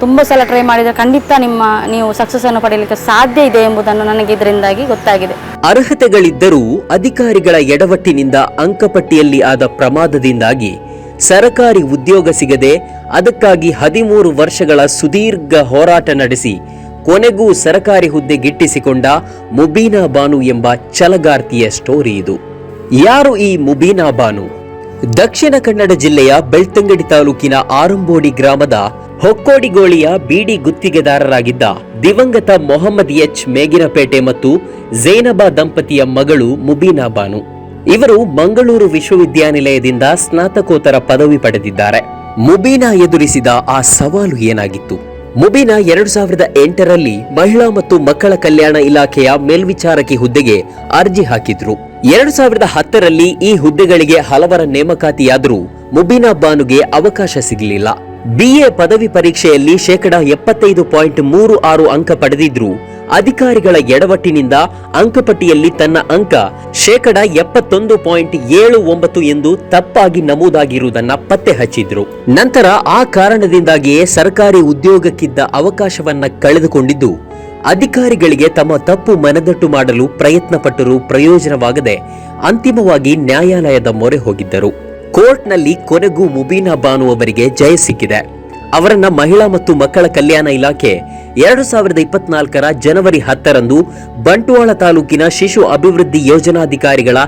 ತುಂಬ ಸಲ ಟ್ರೈ ಮಾಡಿದರೆ ಖಂಡಿತ ನಿಮ್ಮ, ನೀವು ಸಕ್ಸಸ್ ಅನ್ನು ಪಡೆಯಲಿಕ್ಕೆ ಸಾಧ್ಯ ಇದೆ ಎಂಬುದನ್ನು ನನಗೆ ಇದರಿಂದಾಗಿ ಗೊತ್ತಾಗಿದೆ. ಅರ್ಹತೆಗಳಿದ್ದರೂ ಅಧಿಕಾರಿಗಳ ಎಡವಟ್ಟಿನಿಂದ ಅಂಕಪಟ್ಟಿಯಲ್ಲಿ ಆದ ಪ್ರಮಾದದಿಂದಾಗಿ ಸರಕಾರಿ ಉದ್ಯೋಗ ಸಿಗದೆ ಅದಕ್ಕಾಗಿ ಹದಿಮೂರು ವರ್ಷಗಳ ಸುದೀರ್ಘ ಹೋರಾಟ ನಡೆಸಿ ಕೊನೆಗೂ ಸರಕಾರಿ ಹುದ್ದೆ ಗಿಟ್ಟಿಸಿಕೊಂಡ ಮುಬೀನಾ ಬಾನು ಎಂಬ ಚಲಗಾರ್ತಿಯ ಸ್ಟೋರಿ ಇದು. ಯಾರು ಈ ಮುಬೀನಾ ಬಾನು? ದಕ್ಷಿಣ ಕನ್ನಡ ಜಿಲ್ಲೆಯ ಬೆಳ್ತಂಗಡಿ ತಾಲೂಕಿನ ಆರಂಬೋಡಿ ಗ್ರಾಮದ ಹೊಕ್ಕೋಡಿಗೋಳಿಯ ಬೀಡಿ ಗುತ್ತಿಗೆದಾರರಾಗಿದ್ದ ದಿವಂಗತ ಮೊಹಮ್ಮದ್ ಎಚ್ ಮೇಗಿನಪೇಟೆ ಮತ್ತು ಝೇನಬಾ ದಂಪತಿಯ ಮಗಳು ಮುಬೀನಾ ಬಾನು. ಇವರು ಮಂಗಳೂರು ವಿಶ್ವವಿದ್ಯಾನಿಲಯದಿಂದ ಸ್ನಾತಕೋತ್ತರ ಪದವಿ ಪಡೆದಿದ್ದಾರೆ. ಮುಬೀನಾ ಎದುರಿಸಿದ ಆ ಸವಾಲು ಏನಾಗಿತ್ತು? ಮುಬೀನಾ ಎರಡು ಸಾವಿರದ ಎಂಟರಲ್ಲಿ ಮಹಿಳಾ ಮತ್ತು ಮಕ್ಕಳ ಕಲ್ಯಾಣ ಇಲಾಖೆಯ ಮೇಲ್ವಿಚಾರಕಿ ಹುದ್ದೆಗೆ ಅರ್ಜಿ ಹಾಕಿದ್ರು. ಎರಡು ಸಾವಿರದ ಹತ್ತರಲ್ಲಿ ಈ ಹುದ್ದೆಗಳಿಗೆ ಹಲವರ ನೇಮಕಾತಿಯಾದರೂ ಮುಬೀನಾ ಬಾನುಗೆ ಅವಕಾಶ ಸಿಗಲಿಲ್ಲ. ಬಿಎ ಪದವಿ ಪರೀಕ್ಷೆಯಲ್ಲಿ ಶೇಕಡ ಎಪ್ಪತ್ತೈದು ಪಾಯಿಂಟ್ ಮೂರು ಆರು ಅಂಕ ಪಡೆದಿದ್ರು. ಅಧಿಕಾರಿಗಳ ಎಡವಟ್ಟಿನಿಂದ ಅಂಕಪಟ್ಟಿಯಲ್ಲಿ ತನ್ನ ಅಂಕ ಶೇಕಡ ಎಪ್ಪತ್ತೊಂದು ಪಾಯಿಂಟ್ ಏಳು ಒಂಬತ್ತು ಎಂದು ತಪ್ಪಾಗಿ ನಮೂದಾಗಿರುವುದನ್ನ ಪತ್ತೆ ಹಚ್ಚಿದ್ರು. ನಂತರ ಆ ಕಾರಣದಿಂದಾಗಿಯೇ ಸರ್ಕಾರಿ ಉದ್ಯೋಗಕ್ಕಿದ್ದ ಅವಕಾಶವನ್ನ ಕಳೆದುಕೊಂಡಿದ್ದು, ಅಧಿಕಾರಿಗಳಿಗೆ ತಮ್ಮ ತಪ್ಪು ಮನದಟ್ಟು ಮಾಡಲು ಪ್ರಯತ್ನ ಪಟ್ಟರೂ ಪ್ರಯೋಜನವಾಗದೆ ಅಂತಿಮವಾಗಿ ನ್ಯಾಯಾಲಯದ ಮೊರೆ ಹೋಗಿದ್ದರು. ಕೋರ್ಟ್ನಲ್ಲಿ ಕೊನೆಗೂ ಮುಬೀನಾ ಬಾನು ಅವರಿಗೆ ಜಯ ಸಿಕ್ಕಿದೆ. ಅವರನ್ನ ಮಹಿಳಾ ಮತ್ತು ಮಕ್ಕಳ ಕಲ್ಯಾಣ ಇಲಾಖೆ ಎರಡು ಸಾವಿರದ ಇಪ್ಪತ್ನಾಲ್ಕರ ಜನವರಿ ಹತ್ತರಂದು ಬಂಟ್ವಾಳ ತಾಲೂಕಿನ ಶಿಶು ಅಭಿವೃದ್ಧಿ ಯೋಜನಾಧಿಕಾರಿಗಳ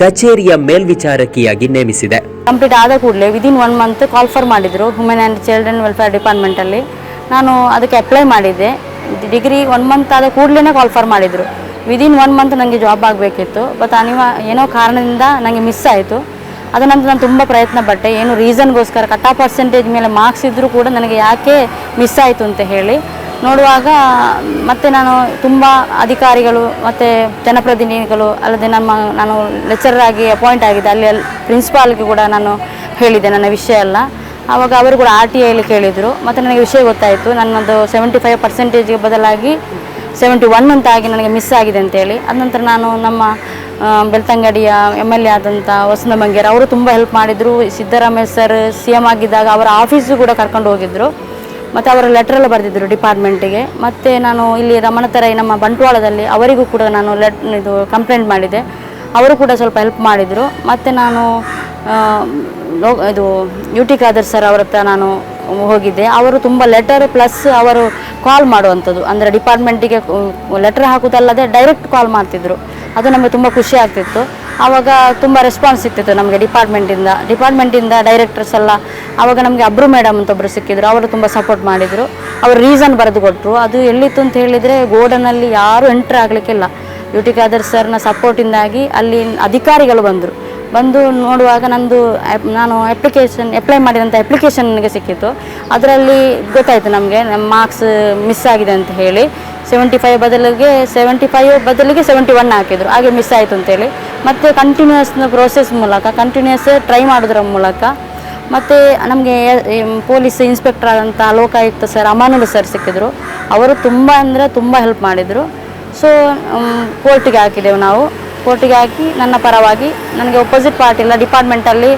ಕಚೇರಿಯ ಮೇಲ್ವಿಚಾರಕಿಯಾಗಿ ನೇಮಿಸಿದೆ. ಕಂಪ್ಲೀಟ್ ಆದ ಕೂಡಲೇ within one month call for ಮಾಡಿದರು ವುಮೆನ್ ಆ್ಯಂಡ್ ಚಿಲ್ಡ್ರನ್ ವೆಲ್ಫೇರ್ ಡಿಪಾರ್ಟ್ಮೆಂಟಲ್ಲಿ ನಾನು ಅದಕ್ಕೆ ಅಪ್ಲೈ ಮಾಡಿದ್ದೆ. ಡಿಗ್ರಿ ಒನ್ ಮಂತ್ ಆದ ಕೂಡಲೇ ಕಾಲ್ ಫಾರ್ ಮಾಡಿದರು. ವಿದಿನ್ ಒನ್ ಮಂತ್ ನನಗೆ ಜಾಬ್ ಆಗಬೇಕಿತ್ತು. ಬಟ್ ಅನಿವಾ ಏನೋ ಕಾರಣದಿಂದ ನನಗೆ ಮಿಸ್ ಆಯಿತು. ಅದು ನಂತರ ನಾನು ತುಂಬ ಪ್ರಯತ್ನ ಪಟ್ಟೆ. ಏನು ರೀಸನ್ಗೋಸ್ಕರ ಕಟ್ ಪರ್ಸೆಂಟೇಜ್ ಮೇಲೆ ಮಾರ್ಕ್ಸ್ ಇದ್ದರೂ ಕೂಡ ನನಗೆ ಯಾಕೆ ಮಿಸ್ ಆಯಿತು ಅಂತ ಹೇಳಿ. ನೋಡುವಾಗ ಮತ್ತೆ ನಾನು ತುಂಬ ಅಧಿಕಾರಿಗಳು ಮತ್ತು ಜನಪ್ರತಿನಿಧಿಗಳು ಅಲ್ಲದೆ ನಮ್ಮ, ನಾನು ಲೆಕ್ಚರರ್ ಅಪಾಯಿಂಟ್ ಆಗಿದೆ ಅಲ್ಲಿ ಪ್ರಿನ್ಸಿಪಾಲ್ಗೆ ಕೂಡ ನಾನು ಹೇಳಿದೆ ನನ್ನ ವಿಷಯ ಎಲ್ಲ. ಆವಾಗ ಅವರು ಕೂಡ ಆರ್ ಟಿ ಐಲಿ ಕೇಳಿದರು. ಮತ್ತು ನನಗೆ ವಿಷಯ ಗೊತ್ತಾಯಿತು. ನನ್ನದು ಸೆವೆಂಟಿ ಫೈವ್ ಪರ್ಸೆಂಟೇಜ್ಗೆ ಬದಲಾಗಿ ಸೆವೆಂಟಿ ಒನ್ ಅಂತ ಆಗಿ ನನಗೆ ಮಿಸ್ ಆಗಿದೆ ಅಂತೇಳಿ ಅದ ನಂತರ ನಾನು ನಮ್ಮ ಬೆಳ್ತಂಗಡಿಯ ಎಂ ಎಲ್ ಎ ಆದಂಥ ವಸಂತ ಬಂಗೇರ್ ಅವರು ತುಂಬ ಹೆಲ್ಪ್ ಮಾಡಿದರು. ಸಿದ್ದರಾಮಯ್ಯ ಸರ್ ಸಿ ಎಂ ಆಗಿದ್ದಾಗ ಅವರ ಆಫೀಸು ಕೂಡ ಕರ್ಕೊಂಡು ಹೋಗಿದ್ದರು ಮತ್ತು ಅವರ ಲೆಟರ್ ಎಲ್ಲ ಬರೆದಿದ್ದರು ಡಿಪಾರ್ಟ್ಮೆಂಟಿಗೆ ಮತ್ತು ನಾನು ಇಲ್ಲಿ ರಮಣತರೈ ನಮ್ಮ ಬಂಟ್ವಾಳದಲ್ಲಿ ಅವರಿಗೂ ಕೂಡ ನಾನು ಲೆಟ್ ಇದು ಕಂಪ್ಲೇಂಟ್ ಮಾಡಿದೆ. ಅವರು ಕೂಡ ಸ್ವಲ್ಪ ಹೆಲ್ಪ್ ಮಾಡಿದರು. ಮತ್ತು ನಾನು ಇದು ಯು ಟಿ ಖಾದರ್ ಸರ್ ಅವರ ಹತ್ರ ನಾನು ಹೋಗಿದ್ದೆ ಅವರು ತುಂಬ ಲೆಟರ್ ಪ್ಲಸ್ ಅವರು ಕಾಲ್ ಮಾಡುವಂಥದ್ದು. ಅಂದರೆ ಡಿಪಾರ್ಟ್ಮೆಂಟಿಗೆ ಲೆಟರ್ ಹಾಕೋದಲ್ಲದೆ ಡೈರೆಕ್ಟ್ ಕಾಲ್ ಮಾಡ್ತಿದ್ರು. ಅದು ನಮಗೆ ತುಂಬ ಖುಷಿ ಆಗ್ತಿತ್ತು. ಆವಾಗ ತುಂಬ ರೆಸ್ಪಾನ್ಸ್ ಸಿಗ್ತಿತ್ತು ನಮಗೆ ಡಿಪಾರ್ಟ್ಮೆಂಟಿಂದ ಡಿಪಾರ್ಟ್ಮೆಂಟಿಂದ ಡೈರೆಕ್ಟರ್ಸ್ ಎಲ್ಲ, ಆವಾಗ ನಮಗೆ ಅಬ್ರು ಮೇಡಮ್ ಅಂತ ಒಬ್ಬರು ಸಿಕ್ಕಿದ್ರು. ಅವರು ತುಂಬ ಸಪೋರ್ಟ್ ಮಾಡಿದರು. ಅವರು ರೀಸನ್ ಬರೆದು ಕೊಟ್ಟರು ಅದು ಎಲ್ಲಿತ್ತು ಅಂತ ಹೇಳಿದರೆ ಗೋಡನಲ್ಲಿ ಯಾರೂ ಎಂಟ್ರ್ ಆಗಲಿಕ್ಕಿಲ್ಲ. ಯು ಟಿ ಖಾದರ್ ಸರ್ನ ಸಪೋರ್ಟಿಂದಾಗಿ ಅಲ್ಲಿ ಅಧಿಕಾರಿಗಳು ಬಂದರು. ಬಂದು ನೋಡುವಾಗ ನಂದು ನಾನು ಅಪ್ಲಿಕೇಶನ್ ಅಪ್ಲೈ ಮಾಡಿದಂಥ ಅಪ್ಲಿಕೇಶನ್ ನನಗೆ ಸಿಕ್ಕಿತ್ತು. ಅದರಲ್ಲಿ ಗೊತ್ತಾಯಿತು ನಮಗೆ ನಮ್ಮ ಮಾರ್ಕ್ಸ್ ಮಿಸ್ ಆಗಿದೆ ಅಂತ ಹೇಳಿ. ಸೆವೆಂಟಿ ಫೈವ್ ಬದಲಿಗೆ ಸೆವೆಂಟಿ ಫೈವ್ ಬದಲಿಗೆ ಸೆವೆಂಟಿ ಒನ್ ಹಾಕಿದ್ರು. ಹಾಗೆ ಮಿಸ್ ಆಯಿತು ಅಂತೇಳಿ ಮತ್ತು ಕಂಟಿನ್ಯೂಸ್ ಪ್ರೋಸೆಸ್ ಮೂಲಕ ಕಂಟಿನ್ಯೂಸ್ ಟ್ರೈ ಮಾಡೋದ್ರ ಮೂಲಕ ಮತ್ತು ನಮಗೆ ಪೊಲೀಸ್ ಇನ್ಸ್ಪೆಕ್ಟರ್ ಆದಂಥ ಲೋಕಾಯುಕ್ತ ಸರ್ ಅಮಾನುಲ್ ಸರ್ ಸಿಕ್ಕಿದ್ರು. ಅವರು ತುಂಬ ಅಂದರೆ ತುಂಬ ಹೆಲ್ಪ್ ಮಾಡಿದರು. ಸೊ ಕೋರ್ಟಿಗೆ ಹಾಕಿದೆವು ನಾವು. ಕೋರ್ಟಿಗೆ ಹಾಕಿ ನನ್ನ ಪರವಾಗಿ ನನಗೆ ಒಪೋಸಿಟ್ ಪಾರ್ಟಿಯಿಂದ ಡಿಪಾರ್ಟ್ಮೆಂಟಲ್ಲಿ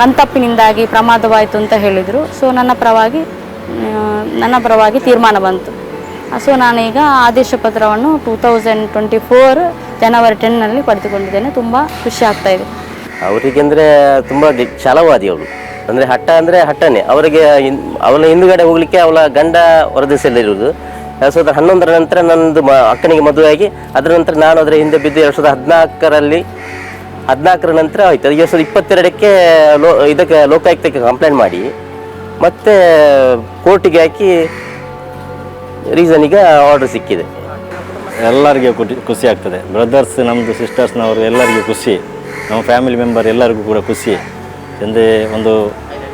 ಕಂತಪ್ಪಿನಿಂದಾಗಿ ಪ್ರಮಾದವಾಯಿತು ಅಂತ ಹೇಳಿದರು. ಸೊ ನನ್ನ ಪರವಾಗಿ ನನ್ನ ಪರವಾಗಿ ತೀರ್ಮಾನ ಬಂತು. ಸೊ ನಾನೀಗ ಆದೇಶ ಪತ್ರವನ್ನು two thousand twenty four January ಟೆನ್ನಲ್ಲಿ ಪಡೆದುಕೊಂಡಿದ್ದೇನೆ. ತುಂಬ ಖುಷಿ ಆಗ್ತಾ ಇದೆ. ಅವರಿಗೆ ಅಂದರೆ ತುಂಬ ಛಲವಾದಿ ಅವಳು. ಅಂದರೆ ಹಠ ಅಂದರೆ ಹಠನೇ. ಅವರಿಗೆ ಅವಳ ಹಿಂದುಗಡೆ ಹೋಗಲಿಕ್ಕೆ ಅವಳ ಗಂಡ ಹೊರದೇಶದಲ್ಲಿರುವುದು. ಎರಡು ಸಾವಿರದ ಹನ್ನೊಂದರ ನಂತರ ನನ್ನದು ಮ ಅಕ್ಕನಿಗೆ ಮದುವೆಯಾಗಿ, ಅದರ ನಂತರ ನಾನು ಅದರ ಹಿಂದೆ ಬಿದ್ದು ಎರಡು ಸಾವಿರದ ಹದಿನಾಲ್ಕರಲ್ಲಿ, ಹದಿನಾಲ್ಕರ ನಂತರ ಆಯಿತು. ಎರಡು ಸಾವಿರದ ಇಪ್ಪತ್ತೆರಡಕ್ಕೆ ಲೋ ಇದಕ್ಕೆ ಲೋಕಾಯುಕ್ತಕ್ಕೆ ಕಂಪ್ಲೇಂಟ್ ಮಾಡಿ. ಮತ್ತೆ ಕೋರ್ಟಿಗೆ ಹಾಕಿ ರೀಸನಿಗೆ ಆರ್ಡರ್ ಸಿಕ್ಕಿದೆ. ಎಲ್ಲರಿಗೆ ಖುಷಿ ಖುಷಿ ಆಗ್ತದೆ. ಬ್ರದರ್ಸ್ ನಮ್ಮದು ಸಿಸ್ಟರ್ಸ್ನವರು ಎಲ್ಲರಿಗೂ ಖುಷಿ. ನಮ್ಮ ಫ್ಯಾಮಿಲಿ ಮೆಂಬರ್ ಎಲ್ಲರಿಗೂ ಕೂಡ ಖುಷಿ. ಎಂದೇ ಒಂದು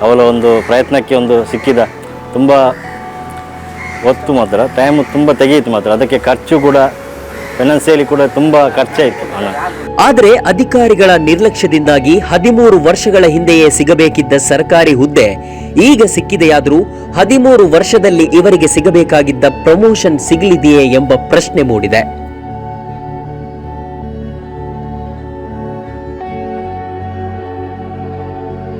ಅವಳ ಒಂದು ಪ್ರಯತ್ನಕ್ಕೆ ಒಂದು ಸಿಕ್ಕಿದ. ತುಂಬ ಹೊತ್ತು ಮಾತ್ರ ಟೈಮ್ ತುಂಬ ತೆಗೆಯಿತು ಮಾತ್ರ. ಅದಕ್ಕೆ ಖರ್ಚು ಕೂಡ ಫೈನಾನ್ಸಿಯಲಿ ಕೂಡ ತುಂಬ ಖರ್ಚಾಯಿತು. ಹಣ ಆದರೆ ಅಧಿಕಾರಿಗಳ ನಿರ್ಲಕ್ಷ್ಯದಿಂದಾಗಿ ಹದಿಮೂರು ವರ್ಷಗಳ ಹಿಂದೆಯೇ ಸಿಗಬೇಕಿದ್ದ ಸರ್ಕಾರಿ ಹುದ್ದೆ ಈಗ ಸಿಕ್ಕಿದೆಯಾದರೂ ಹದಿಮೂರು ವರ್ಷದಲ್ಲಿ ಇವರಿಗೆ ಸಿಗಬೇಕಾಗಿದ್ದ ಪ್ರಮೋಷನ್ ಸಿಗಲಿದೆಯೇ ಎಂಬ ಪ್ರಶ್ನೆ ಮೂಡಿದೆ.